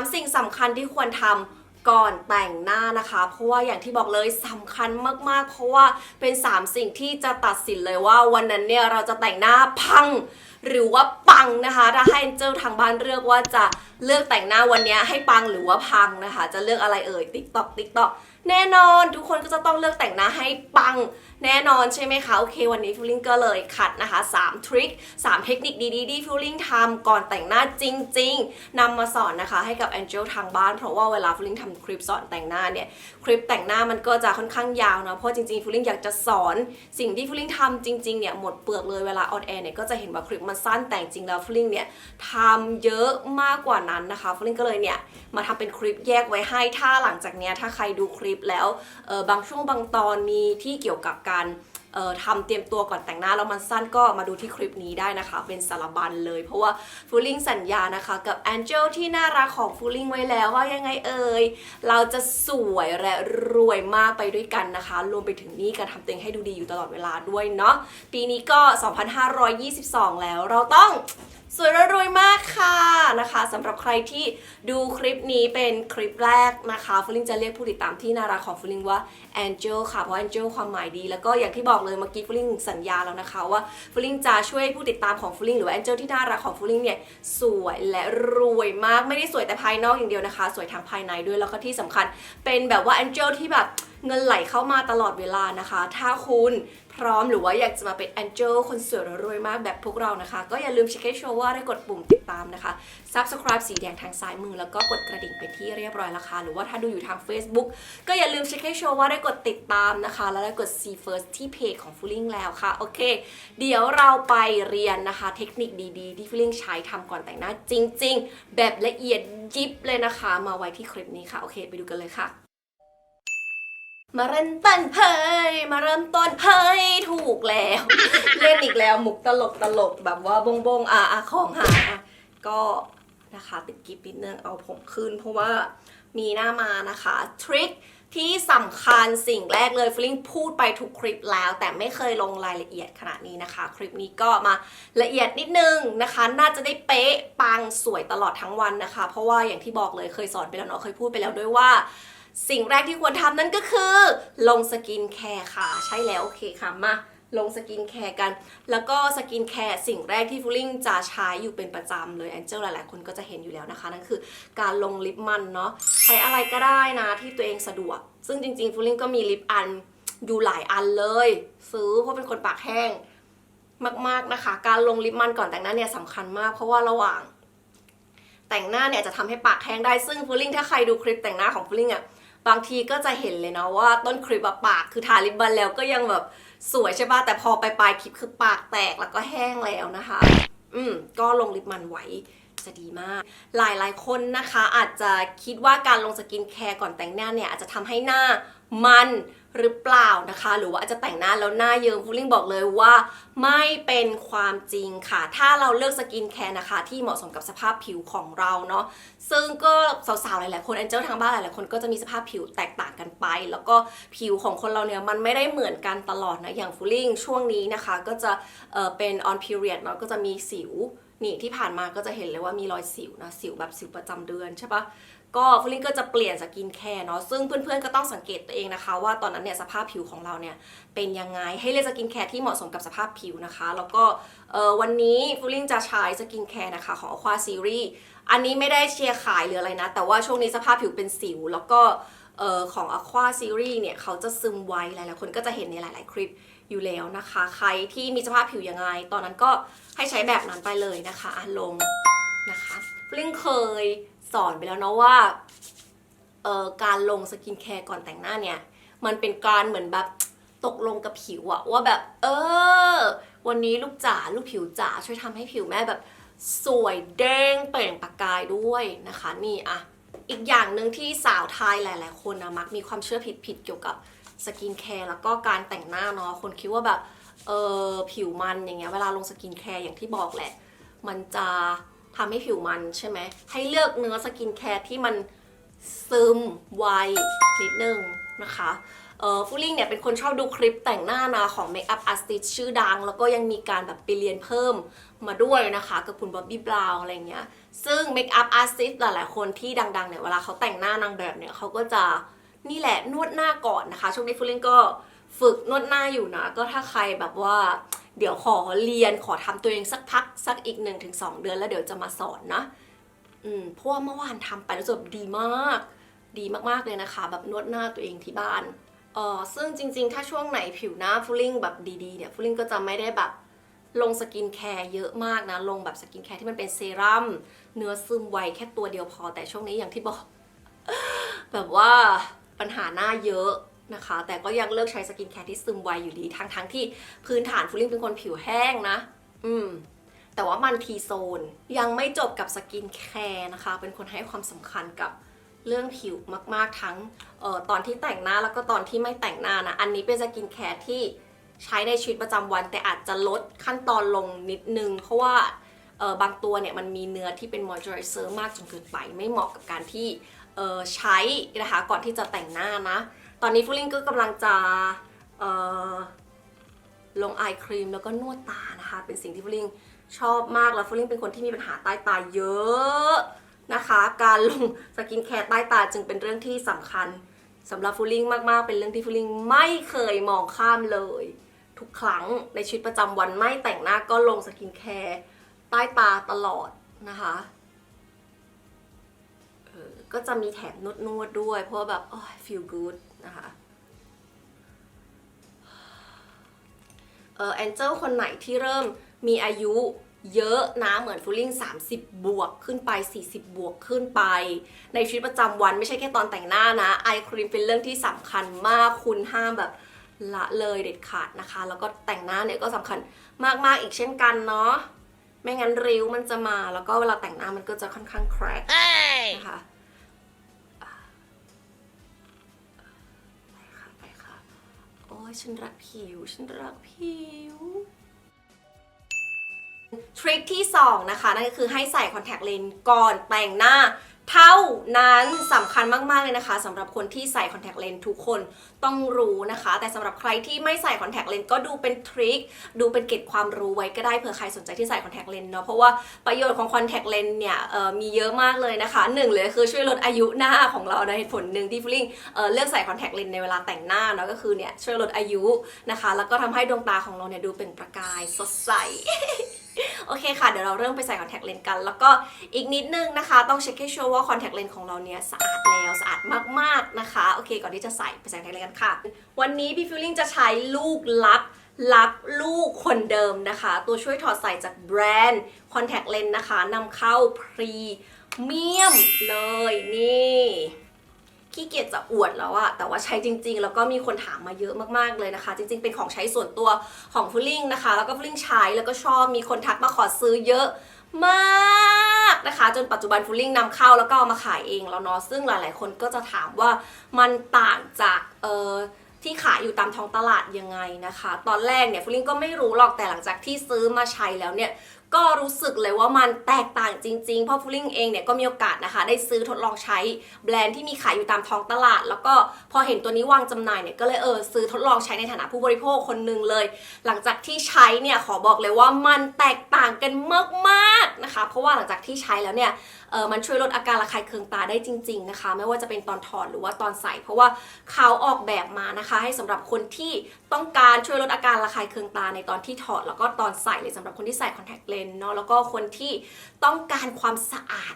3 สิ่งสำคัญที่ควรทำก่อนแต่งหน้านะคะ เพราะว่าอย่างที่บอกเลยสำคัญมากๆ เพราะว่าเป็น 3 สิ่งที่จะตัดสินเลยว่าวันนั้นเนี่ยเราจะแต่งหน้าพัง หรือว่าปังนะคะ ถ้าให้เจ้าทางบ้านเลือกว่าจะเลือกแต่งหน้าวันนี้ให้ปังหรือว่าพังนะคะ จะเลือกอะไรเอ่ยติ๊กต็อกติ๊กต็อกแน่นอนทุกคนก็จะต้องเลือกแต่งหน้าให้ปัง แน่นอนใช่ไหมคะโอเค วันนี้ฟิลลิ่งก็เลยคัดนะคะ 3 ทริค 3 เทคนิคดีๆที่ฟิลลิ่งทำก่อนแต่งหน้าจริง ๆนำมาสอนนะคะให้กับแองเจลทางบ้านเพราะว่าเวลาฟิลลิ่งทำคลิปสอนแต่งหน้าเนี่ยคลิปแต่งหน้ามันก็จะค่อนข้างยาวนะเพราะจริงๆฟิลลิ่งอยากจะสอน สิ่งที่ฟิลลิ่งทำจริงๆเนี่ยหมดเปลือกเลยเวลาออนแอร์เนี่ยก็จะเห็นว่าคลิปมันสั้นแต่จริงแล้วฟลิงเนี่ยทำเยอะมากกว่านั้นนะคะฟลิงก็เลยเนี่ยมาทำเป็นคลิปแยกไว้ให้ถ้าหลังจากเนี้ยถ้าใครดูคลิปแล้วเออบางช่วงบางตอนมีที่เกี่ยวกับการ เอ่อทำเตรียมตัวก่อนแต่งหน้าแล้วมันสั้นก็มาดูที่คลิปนี้ได้นะคะ เป็นสารบัญเลย เพราะว่าฟูลิงสัญญานะคะ กับแองเจลที่น่ารักของฟูลิงไว้แล้วว่ายังไงเอ่ยเราจะสวยและรวยมากไปด้วยกันนะคะ รวมไปถึงนี่การทำตัวเองให้ดูดีอยู่ตลอดเวลาด้วยเนาะปีนี้ก็ 2522 แล้วเราต้องสวยและรวยมากค่ะนะคะสำหรับใครที่ดูคลิปนี้เป็นคลิปแรกนะคะฟูลิงจะเรียกผู้ติดตามที่น่ารักของฟูลิงว่า Angel ค่ะ เพราะ Angel ความหมายดี แล้วก็อย่างที่บอกเลยเมื่อกี้ฟูลิงสัญญาแล้วนะคะว่าฟูลิงจะช่วยผู้ติดตามของฟูลิงหรือว่า Angel ที่น่ารักของฟูลิงเนี่ยสวยและรวยมากไม่ได้สวยแต่ภายนอกอย่างเดียวนะคะ สวยทางภายในด้วยแล้วก็ที่สำคัญเป็นแบบว่า Angel ที่แบบเงินไหลเข้ามาตลอดเวลานะคะ ถ้าคุณพร้อมหรือว่าอยากจะมาเป็น Angel คนสวยและรวยมากแบบพวกเรานะคะ ก็อย่าลืมเช็คให้ชัวร์ว่าได้กดปุ่มติดตามนะคะ Subscribe สีแดงทางซ้ายมือ แล้วก็กดกระดิ่งเป็นที่เรียบร้อยแล้วค่ะ หรือว่าถ้าดูอยู่ทาง Facebook ก็อย่าลืมเช็คให้ชัวร์ว่าได้กดติดตามนะคะ แล้วได้กด See First ที่เพจของฟูลิ่งแล้วค่ะ โอเค เดี๋ยวเราไปเรียนนะคะ เทคนิคดีๆ ที่ฟูลิ่งใช้ทำก่อนแต่งหน้าจริง ๆ แบบละเอียดยิบเลยนะคะ มาไว้ที่คลิปนี้ค่ะ โอเค ไปดูกันเลยค่ะมาเริ่มต้นเฮ้ยมาเริ่มต้นเฮ้ยถูกแล้ว เล่นอีกแล้วมุกตลกตลกแบบว่าบงบงอะอะของหายอะก็ นะคะ ติดกิฟนิดนึงเอาผมขึ้น เพราะว่ามีหน้ามานะคะทริคที่สำคัญสิ่งแรกเลยฟลิงพูดไปทุกคลิปแล้ว แต่ไม่เคยลงรายละเอียดขนาดนี้นะคะ คลิปนี้ก็มาละเอียดนิดนึงนะคะ น่าจะได้เป๊ะปังสวยตลอดทั้งวันนะคะ เพราะว่าอย่างที่บอกเลยเคยสอนไปแล้วเนาะเคยพูดไปแล้วด้วยว่าสิ่งแรกที่ควรทำนั่นก็คือ ลงสกินแคร์ค่ะ ใช่แล้วโอเคค่ะมา ลงสกินแคร์กัน แล้วก็สกินแคร์สิ่งแรกที่ฟูลิ่งจะใช้อยู่เป็นประจำเลยแองเจลหลายๆ คนก็จะเห็นอยู่แล้วนะคะ นั่นคือการลงลิปมันเนาะใช้อะไรก็ได้นะที่ตัวเองสะดวก ซึ่งจริงๆฟูลิ่งก็มีลิปอันอยู่หลายอันเลย ซื้อเพราะเป็นคนปากแห้งมากๆนะคะ การลงลิปมันก่อนแต่งหน้าเนี่ยสำคัญมากเพราะว่าระหว่าง แต่งหน้าเนี่ยจะทำให้ปากแห้งได้ซึ่งฟูลิ่งถ้าใครดูคลิปแต่งหน้าของฟูลิ่งอะบางทีก็จะเห็นเลยเนาะว่าต้นคลิปอะปากคือทาลิปบันแล้วก็ยังแบบ สวยใช่ป่ะแต่พอไปปลายคลิปคือปากแตกแล้วก็แห้งแล้วนะคะ อืมก็ลงลิปมันไว้จะดีมาก หลายหลายๆคนนะคะ อาจจะคิดว่าการลงสกินแคร์ก่อนแต่งหน้าเนี่ยอาจจะทำให้หน้ามัน หรือเปล่านะคะ หรือว่าอาจจะแต่งหน้าแล้วหน้าเยิ้มฟูลิ่งบอกเลยว่าไม่เป็นความจริงค่ะ ถ้าเราเลือกสกินแคร์นะคะ ที่เหมาะสมกับสภาพผิวของเราเนาะซึ่งก็สาวๆหลายๆคนแอนเจลทางบ้านหลายๆคนก็จะมีสภาพผิวแตกต่างกันไป แล้วก็ผิวของคนเราเนี่ยมันไม่ได้เหมือนกันตลอดนะอย่างฟูลิ่งช่วงนี้นะคะ ก็จะเอ่อเป็น on period เนาะก็จะมีสิวนี่ที่ผ่านมาก็จะเห็นเลยว่ามีรอยสิวนะสิวแบบสิวประจำเดือนใช่ปะ ก็ฟลิงก็จะเปลี่ยนสกินแคร์เนาะซึ่งเพื่อนๆก็ต้องสังเกตตัวเองนะคะ ว่าตอนนั้นเนี่ยสภาพผิวของเราเนี่ยเป็นยังไงให้เลือกสกินแคร์ที่เหมาะสมกับสภาพผิวนะคะ แล้วก็วันนี้ฟลิงจะใช้สกินแคร์นะคะของ Aqua Series อันนี้ไม่ได้เชียร์ขายหรืออะไรนะ แต่ว่าช่วงนี้สภาพผิวเป็นสิว แล้วก็ของ Aqua Series เนี่ยเขาจะซึมไวหลายๆคนก็จะเห็นในหลาย ๆ คลิปอยู่แล้วนะคะ ใครที่มีสภาพผิวยังไง ตอนนั้นก็ให้ใช้แบบนั้นไปเลยนะคะอะลงนะคะฟลิงเคย สอนไปแล้วเนาะว่าเอ่อการลงสกินแคร์ก่อนแต่งหน้าเนี่ย มันเป็นการเหมือนแบบตกลงกับผิวอะว่าแบบ เออ วันนี้ลูกจ๋าลูกผิวจ๋าช่วยทำให้ผิวแม่แบบ สวยเด้งเปล่งประกายด้วยนะคะนี่อะอีกอย่างหนึ่งที่สาวไทยหลาย ๆ คนนะมักมีความเชื่อผิดๆเกี่ยวกับสกินแคร์แล้วก็การแต่งหน้าเนาะคนคิดว่าแบบเออผิวมันอย่างเงี้ยเวลาลงสกินแคร์อย่างที่บอกแหละ มันจะ ทำให้ผิวมันใช่ไหม ให้เลือกเนื้อสกินแคร์ที่มันซึมไวนิดนึงนะคะเออฟูลิ่งเนี่ยเป็นคนชอบดูคลิปแต่งหน้านะของเมคอัพอาร์ติสชื่อดัง แล้วก็ยังมีการแบบไปเรียนเพิ่มมาด้วยนะคะ กับคุณบ๊อบบี้บราวน์อะไรเงี้ย ซึ่งเมคอัพอาร์ติสหลาย ๆ คนที่ดัง ๆ เนี่ย เวลาเขาแต่งหน้านางแบบเนี่ยเขาก็จะนี่แหละนวดหน้าก่อนนะคะ ช่วงนี้ฟูลิ่งก็ฝึกนวดหน้าอยู่นะ ก็ถ้าใครแบบว่า เดี๋ยวขอเรียนขอทำตัวเองสักพักสักอีกหนึ่งถึงสองเดือน แล้วเดี๋ยวจะมาสอนนะอืมเพราะว่าเมื่อวานทำไปแล้วรู้สึกแบบดีมาก ดีมากๆเลยนะคะ แบบนวดหน้าตัวเองที่บ้านเออซึ่งจริงๆ ถ้าช่วงไหนผิวหน้าฟูลิ่งแบบดีๆเนี่ยฟูลิ่งก็จะไม่ได้แบบลงสกินแคร์เยอะมากนะ ลงแบบสกินแคร์ที่มันเป็นเซรั่มเนื้อซึมไวแค่ตัวเดียวพอแต่ช่วงนี้อย่างที่บอก แบบว่าปัญหาหน้าเยอะ นะคะ แต่ก็ยังเลือกใช้สกินแคร์ที่ซึมไวอยู่ดีทั้งทั้งๆที่พื้นฐานฟูลิ่งเป็นคนผิวแห้งนะ อืม แต่ว่ามันทีโซนยังไม่จบกับสกินแคร์นะคะ เป็นคนให้ความสำคัญกับเรื่องผิวมาก ๆ ทั้งออตอนที่แต่งหน้าแล้วก็ตอนที่ไม่แต่งหน้านะ อันนี้เป็นสกินแคร์ที่ใช้ในชีวิตประจำวัน แต่อาจจะลดขั้นตอนลงนิดนึง เพราะว่าออบางตัวเนี่ยมันมีเนื้อที่เป็นมอยเจอไรเซอร์มากจนเกินไป ไม่เหมาะกับการที่ออใช้นะคะก่อนที่จะแต่งหน้านะ ตอนนี้ฟูลิงก็กำลังจะลงไอครีมแล้วก็นวดตานะคะ เป็นสิ่งที่ฟลิงชอบมากแล้วฟลิงเป็นคนที่มีปัญหาใต้ตาเยอะนะคะ การลงสกินแคร์ใต้ตาจึงเป็นเรื่องที่สำคัญสำหรับฟูลิงมากๆ เป็นเรื่องที่ฟูลิงไม่เคยมองข้ามเลย ทุกครั้งในชีวิตประจำวันไม่แต่งหน้าก็ลงสกินแคร์ใต้ตาตลอดนะคะก็จะมีแถมนวดๆด้วย เพราะแบบ โอ้ย feel good นะคะเออแอนเจลคนไหนที่เริ่มมีอายุเยอะนะเหมือนฟูลิ่ง30 บวกขึ้นไป 40 บวกขึ้นไป ในชีวิตประจำวันไม่ใช่แค่ตอนแต่งหน้านะไอครีมเป็นเรื่องที่สำคัญมากคุณห้ามแบบละเลยเด็ดขาดนะคะ แล้วก็แต่งหน้าเนี่ยก็สำคัญมากๆอีกเช่นกันเนาะไม่งั้นริ้วมันจะมาแล้วก็เวลาแต่งหน้ามันก็จะค่อนข้างแครกนะคะ ฉันรักผิว ฉันรักผิว ทริคที่ 2 นะคะ นั่นก็คือให้ใส่คอนแทคเลนส์ก่อนแต่งหน้าเท่านั้นสำคัญมาก ๆ เลยนะคะสำหรับคนที่ใส่คอนแทคเลนส์ทุกคนต้องรู้นะคะ แต่สำหรับใครที่ไม่ใส่คอนแทคเลนส์ก็ดูเป็นทริคดูเป็นเกร็ดความรู้ไว้ก็ได้เผื่อใครสนใจที่ใส่คอนแทคเลนส์เนาะเพราะว่าประโยชน์ของคอนแทคเลนส์เนี่ยมีเยอะมากเลยนะคะหนึ่งเลยคือช่วยลดอายุหน้าของเราในเหตุผลหนึ่งที่ฟลิงเอ่อเลือกใส่คอนแทคเลนส์ในเวลาแต่งหน้าเนาะก็คือเนี่ยช่วยลดอายุนะคะ แล้วก็ทำให้ดวงตาของเราเนี่ยดูเป็นประกายสดใส โอเคค่ะ เดี๋ยวเราเริ่มไปใส่คอนแทคเลนส์กัน แล้วก็อีกนิดนึงนะคะ ต้องเช็คให้ชัวร์ว่าคอนแทคเลนส์ของเราเนี่ยสะอาดแล้วสะอาดมากๆนะคะ โอเค ก่อนที่จะใส่ไปใส่คอนแทคเลนส์กันค่ะ วันนี้พี่ฟิลลิ่งจะใช้ลูกลักลักลูกคนเดิมนะคะ ตัวช่วยถอดใส่จากแบรนด์คอนแทคเลนส์นะคะนำเข้าพรีเมียมเลยนี่ ขี้เกียจจะอวดแล้วอะแต่ว่าใช้จริง ๆ แล้วก็มีคนถามมาเยอะมากๆเลยนะคะ จริง ๆ เป็นของใช้ส่วนตัวของฟูลิ่งนะคะ แล้วก็ฟูลิ่งใช้แล้วก็ชอบมีคนทักมาขอซื้อเยอะมากนะคะ จนปัจจุบันฟูลิ่งนำเข้าแล้วก็เอามาขายเองแล้วเนาะซึ่งหลาย ๆ คนก็จะถามว่ามันต่างจากเออที่ขายอยู่ตามท้องตลาดยังไงนะคะ ตอนแรกเนี่ยฟูลิ่งก็ไม่รู้หรอกแต่หลังจากที่ซื้อมาใช้แล้วเนี่ย ก็รู้สึกเลยว่ามันแตกต่างจริงๆ เพราะฟูลิ่งเองเนี่ยก็มีโอกาสนะคะ ได้ซื้อทดลองใช้แบรนด์ที่มีขายอยู่ตามท้องตลาด แล้วก็พอเห็นตัวนี้วางจำหน่ายเนี่ยก็เลยเออซื้อทดลองใช้ในฐานะผู้บริโภคคนหนึ่งเลย หลังจากที่ใช้เนี่ยขอบอกเลยว่ามันแตกต่างกันมากๆนะคะ เพราะว่าหลังจากที่ใช้แล้วเนี่ยเออมันช่วยลดอาการระคายเคืองตาได้จริง ๆนะคะ ไม่ว่าจะเป็นตอนถอดหรือว่าตอนใส่ เพราะว่าเขาออกแบบมานะคะ ให้สำหรับคนที่ต้องการช่วยลดอาการระคายเคืองตาในตอนที่ถอดแล้วก็ตอนใส่เลยสำหรับคนที่ใส่คอนแทคเลนส์เนาะแล้วก็คนที่ต้องการความสะอาด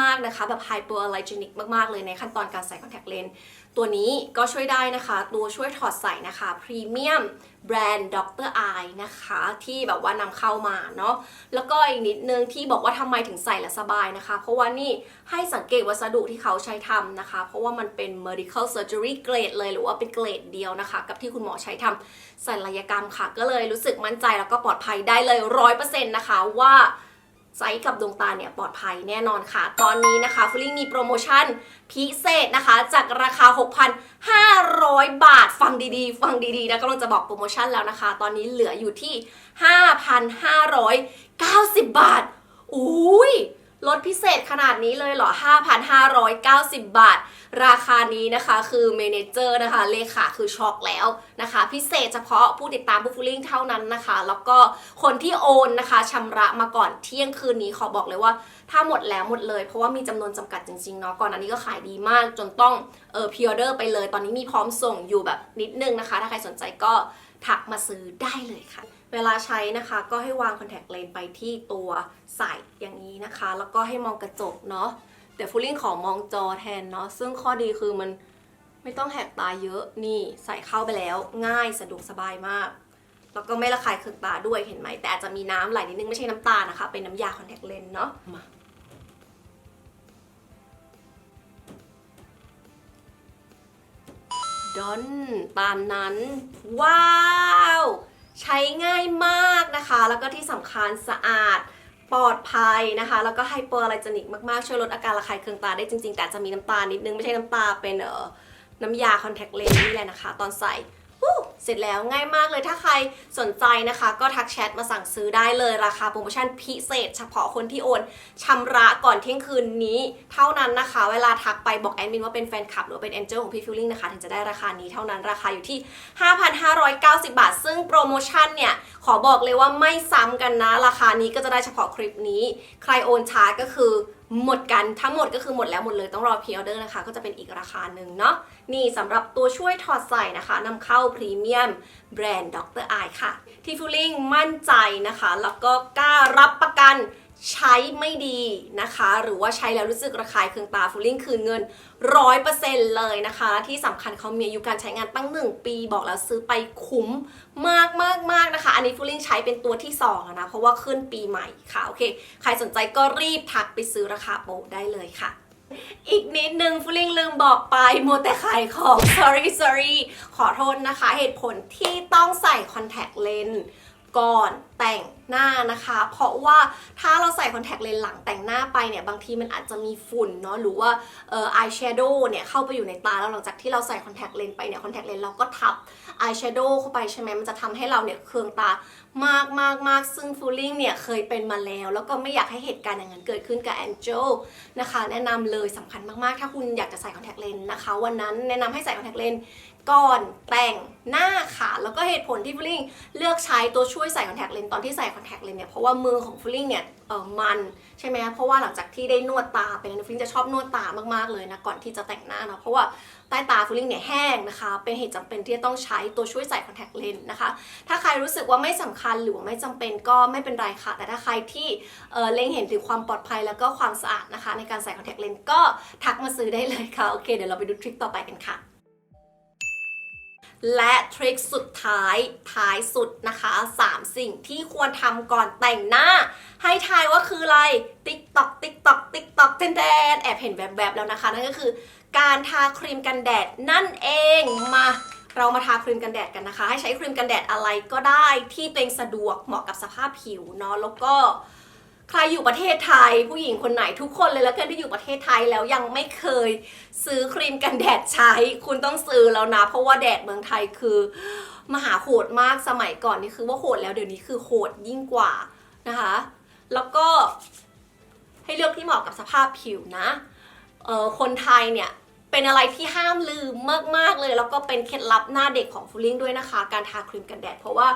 มากๆนะคะแบบไฮโปอ l l e r g e n i c มากๆเลยในขั้นตอนการใส่คอนแทคเลนส์ ตัวนี้ก็ช่วยได้นะคะ ตัวช่วยถอดใส่นะคะพรีเมียมแบรนด์ Dr. Eye นะคะ ที่แบบว่านำเข้ามาเนาะแล้วก็อีกนิดนึงที่บอกว่าทำไมถึงใส่และสบายนะคะ เพราะว่านี่ให้สังเกตวัสดุที่เขาใช้ทำนะคะ เพราะว่ามันเป็น medical surgery grade เลยหรือว่าเป็นเกรดเดียวนะคะ กับที่คุณหมอใช้ทำศัลยกรรมค่ะ ก็เลยรู้สึกมั่นใจแล้วก็ปลอดภัยได้เลยร้อยเปอร์เซ็นต์นะคะว่า ไซส์กับดวงตาเนี่ยปลอดภัยแน่นอนค่ะ ตอนนี้นะคะฟลิงมีโปรโมชั่นพิเศษนะคะ จากราคา 6,500 บาท ฟังดีๆ ฟังดีๆนะกำลังจะบอกโปรโมชั่นแล้วนะคะ ตอนนี้เหลืออยู่ที่ 5,590 บาท อุ้ย ลดพิเศษขนาดนี้เลยเหรอ 5,590 บาท ราคานี้นะคะคือเมนเจอร์นะคะ เลขาคือช็อกแล้วนะคะ พิเศษเฉพาะผู้ติดตามผู้ฟูลิ่งเท่านั้นนะคะ แล้วก็คนที่โอนนะคะชำระมาก่อนเที่ยงคืนนี้ขอบอกเลยว่า ถ้าหมดแล้วหมดเลย เพราะว่ามีจำนวนจำกัดจริงๆเนาะก่อนอันนี้ก็ขายดีมากจนต้องเออพิออเดอร์ไปเลย ตอนนี้มีพร้อมส่งอยู่แบบนิดนึงนะคะ ถ้าใครสนใจก็ทักมาซื้อได้เลยค่ะ เวลาใช้นะคะก็ให้วางคอนแทคเลนส์ไปที่ตัวใส่อย่างนี้นะคะ แล้วก็ให้มองกระจกเนาะเดี๋ยวฟูลิ่งขอมองจอแทนเนาะซึ่งข้อดีคือมันไม่ต้องแหกตาเยอะนี่ใส่เข้าไปแล้วง่ายสะดวกสบายมาก แล้วก็ไม่ระคายเคืองตาด้วยเห็นไหม แต่อาจจะมีน้ำไหลนิดนึงไม่ใช่น้ำตานะคะ เป็นน้ำยาคอนแทคเลนส์เนาะมาดอนตามนั้น ว้าว ใช้ง่ายมากนะคะ แล้วก็ที่สำคัญสะอาดปลอดภัยนะคะ แล้วก็ไฮเปอร์ไลจนิกมากๆ ช่วยลดอาการระคายเคืองตาได้จริงๆ แต่จะมีน้ำตานิดนึง ไม่ใช่น้ำตาเป็นเออน้ำยาคอนแทคเลนส์นี่แหละนะคะ ตอนใส่ เสร็จแล้วง่ายมากเลยถ้าใครสนใจนะคะ ก็ทักแชทมาสั่งซื้อได้เลยราคาโปรโมชั่นพิเศษ เฉพาะคนที่โอนชำระก่อนเที่ยงคืนนี้เท่านั้นนะคะ เวลาทักไปบอกแอดมินว่าเป็นแฟนคลับหรือเป็นแองเจิลของพี่ฟิลลิ่งนะคะถึงจะได้ราคานี้เท่านั้นราคาอยู่ที่ 5,590 บาท ซึ่งโปรโมชั่นเนี่ยขอบอกเลยว่าไม่ซ้ำกันนะ ราคานี้ก็จะได้เฉพาะคลิปนี้ ใครโอนช้าก็คือ หมดกันทั้งหมดก็คือหมดแล้วหมดเลยต้องรอพ r ออเดอร์นะคะ ก็จะเป็นอีกราคาหนึ่งเนาะนี่สำหรับตัวช่วยถอดใส่นะคะนำเข้าพรีเมียมแบรนด์ด็อกเตอรไอค่ะ ที่ฟูลิ่งมั่นใจนะคะ แล้วก็กล้ารับประกันใช้ไม่ดีนะคะ หรือว่าใช้แล้วรู้สึกระคายเคืองตาฟูลิ่งคืนเงิน 100%เลยนะคะ ที่สำคัญเขามีอายุการใช้งานตั้ง 1 ปีบอกแล้วซื้อไปคุ้มมากมากมาก อันนี้ฟูลิ่งใช้เป็นตัวที่2แล้วนะ เพราะว่าขึ้นปีใหม่ค่ะ โอเค ใครสนใจก็รีบทักไปซื้อราคาโปรได้เลยค่ะอีกนิดนึงฟูลิ่งลืมบอกไปมัวแต่ขายของ sorry sorry ขอโทษนะคะ เหตุผลที่ต้องใส่คอนแทคเลนส์ก่อนแต่ง หน้านะคะ เพราะว่าถ้าเราใส่คอนแทคเลนส์หลังแต่งหน้าไปเนี่ยบางทีมันอาจจะมีฝุ่นเนาะหรือว่าเอ่ออายแชโดว์เนี่ยเข้าไปอยู่ในตาแล้วหลังจากที่เราใส่คอนแทคเลนส์ไปเนี่ยคอนแทคเลนส์เราก็ทับอายแชโดว์เข้าไปใช่ไหมมันจะทำให้เราเนี่ยเคืองตามากมากมากซึ่งฟูลลิ่งเนี่ยเคยเป็นมาแล้ว แล้วก็ไม่อยากให้เหตุการณ์อย่างนั้นเกิดขึ้นกับแองเจลนะคะแนะนำเลยสำคัญมากๆ ถ้าคุณอยากจะใส่คอนแทคเลนส์นะคะ วันนั้นแนะนำให้ใส่คอนแทคเลนส์ก่อนแต่งหน้าค่ะ แล้วก็เหตุผลที่ฟูลิ่งเลือกใช้ตัวช่วยใส่คอนแทคเลนส์ตอนที่ใส่คอนแทคเลนส์เนี่ยเพราะว่ามือของฟูลิ่งเนี่ยเออมันใช่ไหมเพราะว่าหลังจากที่ได้นวดตาเป็นฟูลิ่งจะชอบนวดตามากๆเลยนะก่อนที่จะแต่งหน้าเนาะเพราะว่าใต้ตาฟูลิ่งเนี่ยแห้งนะคะ เป็นเหตุจำเป็นที่จะต้องใช้ตัวช่วยใส่คอนแทคเลนส์นะคะ ถ้าใครรู้สึกว่าไม่สำคัญหรือว่าไม่จำเป็นก็ไม่เป็นไรค่ะ แต่ถ้าใครที่เออเล็งเห็นถึงความปลอดภัยแล้วก็ความสะอาดนะคะ ในการใส่คอนแทคเลนส์ก็ทักมาซื้อได้เลยค่ะโอเคเดี๋ยวเราไปดูทริคต่อไปกันค่ะ และทริคสุดท้ายท้ายสุดนะคะ 3 สิ่งที่ควรทำก่อนแต่งหน้า ให้ทายว่าคืออะไร ติ๊กตอกติ๊กตอกติ๊กตอกเต้นแดนแอบเห็นแบบๆแล้วนะคะ นั่นก็คือ การทาครีมกันแดดนั่นเองมาเรามาทาครีมกันแดดกันนะคะ ให้ใช้ครีมกันแดดอะไรก็ได้ที่ตัวเป็นสะดวกเหมาะกับสภาพผิวเนาะแล้วก็ ใครอยู่ประเทศไทย ผู้หญิงคนไหนทุกคนเลยแล้วกันที่อยู่ประเทศไทยแล้วยังไม่เคยซื้อครีมกันแดดใช้ คุณต้องซื้อแล้วนะ เพราะว่าแดดเมืองไทยคือ มหาโหดมากสมัยก่อนนี่คือว่าโหดแล้วเดี๋ยวนี้คือโหดยิ่งกว่านะคะ แล้วก็ให้เลือกที่เหมาะกับสภาพผิวนะเออคนไทยเนี่ยเป็นอะไรที่ห้ามลืมมากๆเลย แล้วก็เป็นเคล็ดลับหน้าเด็กของฟูลิ่งด้วยนะคะ การทาครีมกันแดด เพราะว่า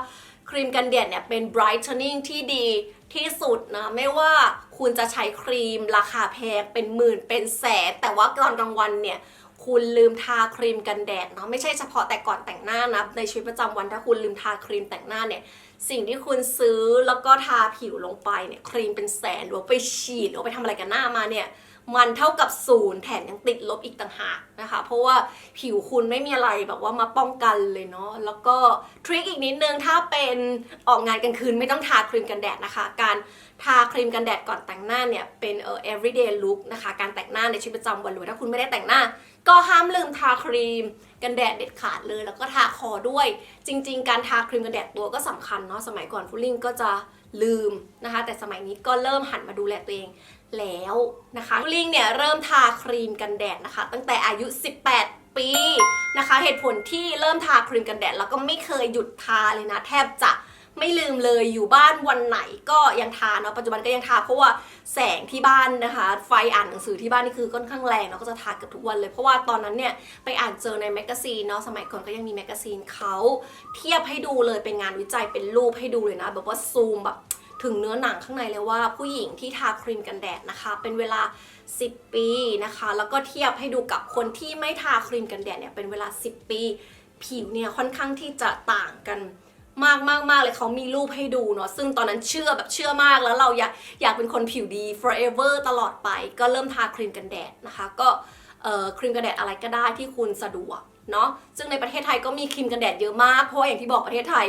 ครีมกันแดดเนี่ยเป็น brightening ที่ดี ที่สุดนะไม่ว่าคุณจะใช้ครีมราคาแพงเป็นหมื่นเป็นแสน แต่ว่าตอนกลางวันเนี่ยคุณลืมทาครีมกันแดดเนาะไม่ใช่เฉพาะแต่ก่อนแต่งหน้านะในชีวิตประจำวันถ้าคุณลืมทาครีมแต่งหน้าเนี่ยสิ่งที่คุณซื้อแล้วก็ทาผิวลงไปเนี่ยครีมเป็นแสนหรือไปฉีดหรือไปทำอะไรกันหน้ามาเนี่ย มันเท่ากับศูนย์แถมยังติดลบอีกต่างหากนะคะ เพราะว่าผิวคุณไม่มีอะไรแบบว่ามาป้องกันเลยเนาะแล้วก็ทริคอีกนิดนึงถ้าเป็นออกงานกลางคืนไม่ต้องทาครีมกันแดดนะคะ การทาครีมกันแดดก่อนแต่งหน้าเนี่ยเป็นเอ่อ everyday look นะคะ การแต่งหน้าในชีวิตประจำวันหรือถ้าคุณไม่ได้แต่งหน้า ก็ห้ามลืมทาครีมกันแดดเด็ดขาดเลย แล้วก็ทาคอด้วย จริง ๆ การทาครีมกันแดดตัวก็สำคัญเนาะสมัยก่อนฟูลิ่งก็จะลืมนะคะ แต่สมัยนี้ก็เริ่มหันมาดูแลตัวเอง แล้วนะคะลิงเนี่ยเริ่มทาครีมกันแดดนะคะ ตั้งแต่อายุ 18 ปีนะคะ เหตุผลที่เริ่มทาครีมกันแดดแล้วก็ไม่เคยหยุดทาเลยนะ แทบจะไม่ลืมเลยอยู่บ้านวันไหนก็ยังทาเนาะปัจจุบันก็ยังทาเพราะว่าแสงที่บ้านนะคะ ไฟอ่านหนังสือที่บ้านนี่คือค่อนข้างแรงเนาะก็จะทาเกือบทุกวันเลยเพราะว่าตอนนั้นเนี่ยไปอ่านเจอในแมกกาซีนเนาะสมัยก่อนก็ยังมีแมกกาซีนเขาเทียบให้ดูเลยเป็นงานวิจัยเป็นรูปให้ดูเลยนะ แบบว่าซูมแบบ ถึงเนื้อหนังข้างในเลยว่าผู้หญิงที่ทาครีมกันแดดนะคะ เป็นเวลา 10 ปีนะคะ แล้วก็เทียบให้ดูกับคนที่ไม่ทาครีมกันแดดเนี่ยเป็นเวลา 10 ปี ผิวเนี่ยค่อนข้างที่จะต่างกันมากมากมากเลยเขามีรูปให้ดูเนาะซึ่งตอนนั้นเชื่อแบบเชื่อมากแล้วเราอยากอยากเป็นคนผิวดี forever ตลอดไป ก็เริ่มทาครีมกันแดดนะคะ ก็ครีมกันแดดอะไรก็ได้ที่คุณสะดวกเนาะซึ่งในประเทศไทยก็มีครีมกันแดดเยอะมาก เพราะอย่างที่บอกประเทศไทย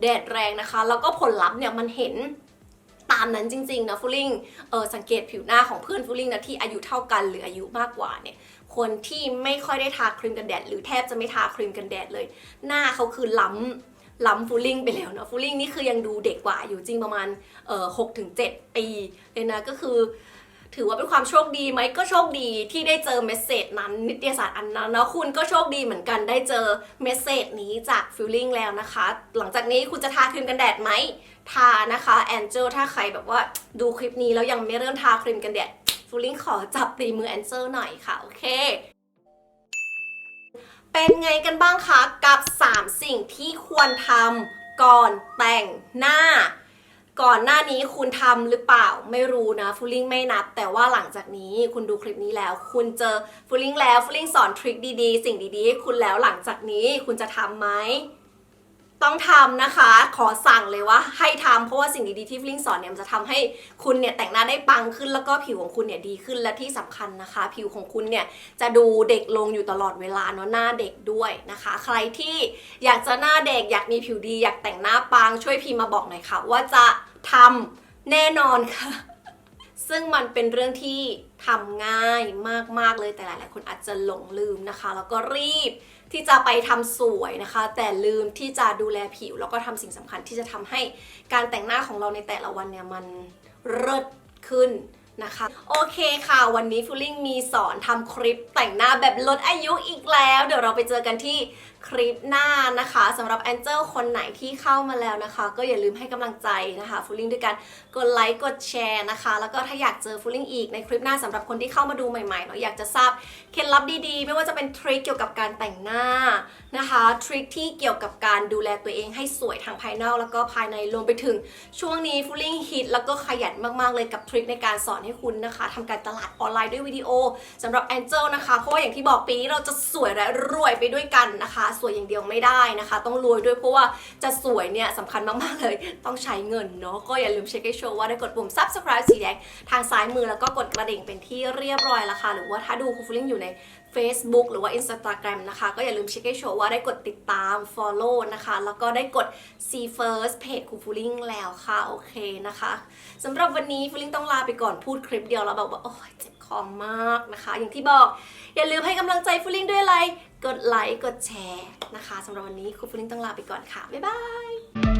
แดดแรงนะคะ แล้วก็ผลลัพธ์เนี่ยมันเห็น ตามนั้นจริงๆนะฟูลิ่งเออสังเกตผิวหน้าของเพื่อนฟูลิ่งนะที่อายุเท่ากันหรืออายุมากกว่าเนี่ยคนที่ไม่ค่อยได้ทาครีมกันแดด หรือแทบจะไม่ทาครีมกันแดดเลย หน้าเขาคือล้ำล้ำฟูลิ่งไปแล้วเนาะฟูลิ่งนี่คือยังดูเด็กกว่าอยู่จริงประมาณเออหกถึงเจ็ดปีเลยนะก็คือ ถือว่าเป็นความโชคดีไหมก็โชคดีที่ได้เจอเมสเซจนั้นนิตยสารอันนั้นนะคุณก็โชคดีเหมือนกันได้เจอเมสเซจนี้จากฟิลลิ่งแล้วนะคะ หลังจากนี้คุณจะทาครีมกันแดดไหมทานะคะแอนเจลถ้าใครแบบว่าดูคลิปนี้แล้วยังไม่เริ่มทาครีมกันแดดฟูลิ่งขอจับตีมือแอนเจลหน่อยค่ะโอเคเป็นไงกันบ้างคะ กับ 3 สิ่งที่ควรทำก่อนแต่งหน้า ก่อนหน้านี้คุณทำหรือเปล่าไม่รู้นะฟูลิ่งไม่นับ แต่ว่าหลังจากนี้คุณดูคลิปนี้แล้ว คุณเจอฟูลิ่งแล้วฟูลิ่งสอนทริคดีๆ สิ่งดีๆให้คุณแล้วหลังจากนี้คุณจะทำไหม ต้องทำนะคะ ขอสั่งเลยว่าให้ทำเพราะว่าสิ่งดีๆที่ฟลิงสอนเนี่ยมันจะทำให้คุณเนี่ยแต่งหน้าได้ปังขึ้นแล้วก็ผิวของคุณเนี่ยดีขึ้นและที่สำคัญนะคะ ผิวของคุณเนี่ยจะดูเด็กลงอยู่ตลอดเวลาเนาะหน้าเด็กด้วยนะคะ ใครที่อยากจะหน้าเด็กอยากมีผิวดีอยากแต่งหน้าปังช่วยพิมพ์มาบอกหน่อยค่ะ ว่าจะทำแน่นอนค่ะซึ่งมันเป็นเรื่องที่ทำง่ายมาก ๆ เลยแต่หลาย ๆ คนอาจจะหลงลืมนะคะ แล้วก็รีบ ที่จะไปทำสวยนะคะ แต่ลืมที่จะดูแลผิว แล้วก็ทำสิ่งสำคัญที่จะทำให้การแต่งหน้าของเราในแต่ละวันเนี่ยมันเลิศขึ้นนะคะโอเคค่ะ วันนี้ฟูลิ่งมีสอนทำคลิปแต่งหน้าแบบลดอายุอีกแล้ว เดี๋ยวเราไปเจอกันที่ คลิปหน้านะคะสำหรับแอนเจลคนไหนที่เข้ามาแล้วนะคะ ก็อย่าลืมให้กำลังใจนะคะฟูลิ่งด้วยการกดไลค์กดแชร์นะคะ แล้วก็ถ้าอยากเจอฟูลิ่งอีกในคลิปหน้าสำหรับคนที่เข้ามาดูใหม่ๆเนาะอยากจะทราบเคล็ดลับดีๆ ไม่ว่าจะเป็นทริคเกี่ยวกับการแต่งหน้านะคะทริคที่เกี่ยวกับการดูแลตัวเองให้สวยทางภายนอกแล้วก็ภายในรวมไปถึงช่วงนี้ฟูลิ่งฮิตแล้วก็ขยันมากๆเลยกับทริคในการสอนให้คุณนะคะทำการตลาดออนไลน์ด้วยวิดีโอสำหรับแองเจลนะคะเพราะว่าอย่างที่บอกปีนี้เราจะสวยและรวยไปด้วยกันนะคะสวยอย่างเดียวไม่ได้นะคะ ต้องรวยด้วยเพราะว่าจะสวยเนี่ยสำคัญมากๆเลย ต้องใช้เงินเนาะก็อย่าลืมเช็คให้ชัวร์ว่าได้กดปุ่ม subscribe สีแดงทางซ้ายมือแล้วก็กดกระดิ่งเป็นที่เรียบร้อยแล้วค่ะหรือว่าถ้าดูคูฟูลิ่งอยู่ใน Facebook หรือว่า Instagram นะคะ ก็อย่าลืมเช็คให้ชัวร์ว่าได้กดติดตาม Follow นะคะ แล้วก็ได้กด See First เพจคูฟูลิ่งแล้วค่ะ โอเคนะคะสำหรับวันนี้ฟูลิ่งต้องลาไปก่อนพูดคลิปเดียวแล้วแบบว่าโอ้ยเจ็บ ขอมากนะคะ อย่างที่บอกอย่าลืมให้กำลังใจฟูลิ่งด้วยไลค์กดไลค์กดแชร์นะคะสำหรับวันนี้คูฟูลิ่งต้องลาไปก่อนค่ะ บ๊ายบาย